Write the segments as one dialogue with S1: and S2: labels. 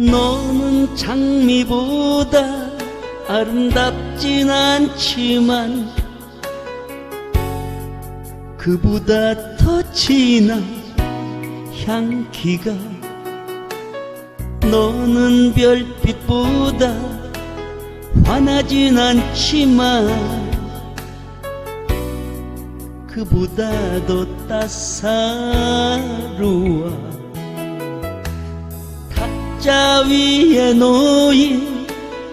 S1: 너는 장미보다 아름답진 않지만 그보다 더 진한 향기가 너는 별빛보다 환하진 않지만 그보다 더 따사로워 탁자 위에 놓인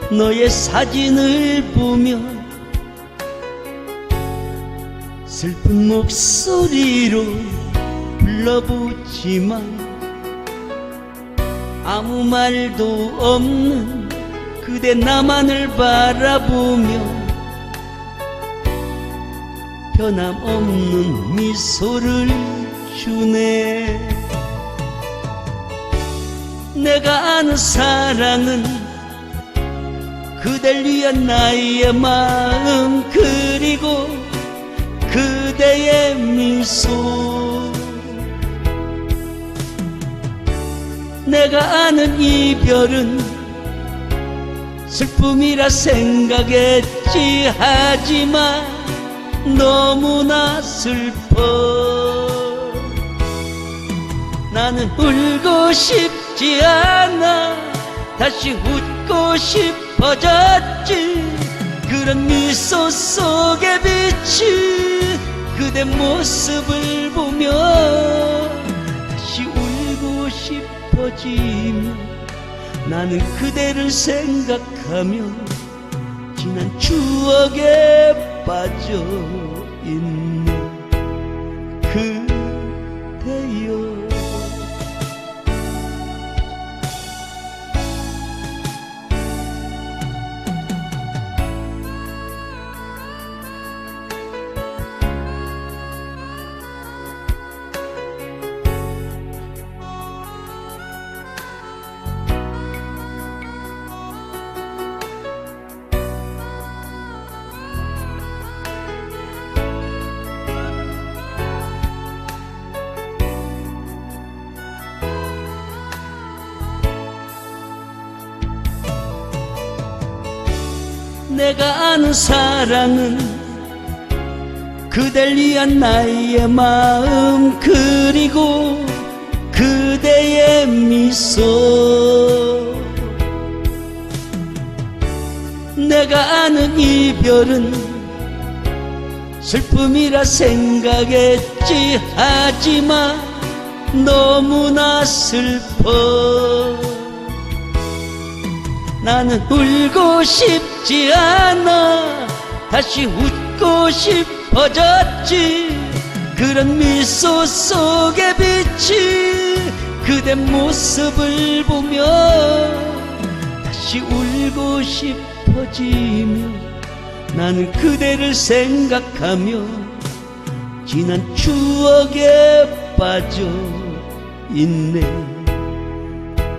S1: 너의 사진을 보며 슬픈 목소리로 불러보지만 아무 말도 없는 그대 나만을 바라보며 변함없는 미소를 주네 내가 아는 사랑은 그댈 위한 나의 마음 그리고 그대의 미소 내가 아는 이별은 슬픔이라 생각했지. 하지만 너무나 슬퍼 나는 울고 싶지 않아. 다시 웃고 싶어졌지. 그런 미소 속에 비친 그대 모습을 보며 다시 울고 싶어지며 나는 그대를 생각하며 지난 추억에 빠져 있네 그대여 내가 아는 사랑은 그댈 위한 나의 마음 그리고 그대의 미소. 내가 아는 이별은 슬픔이라 생각했지 하지만 너무나 슬퍼 나는 울고 싶지 않아. 다시 웃고 싶어졌지. 그런 미소 속에 비친 그대 모습을 보며 다시 울고 싶어지며 나는 그대를 생각하며 지난 추억에 빠져 있네.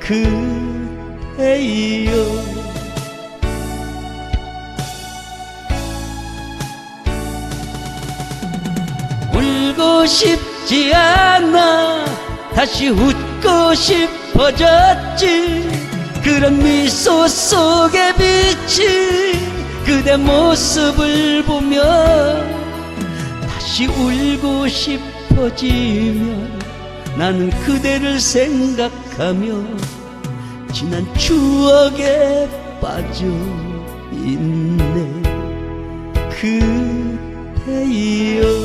S1: 그 대여 울고 싶지 않아 다시 웃고 싶어졌지. 그런 미소 속에 비친 그대 모습을 보며 다시 울고 싶어지며 나는 그대를 생각하며 지난 추억에 빠져 있네. 그대여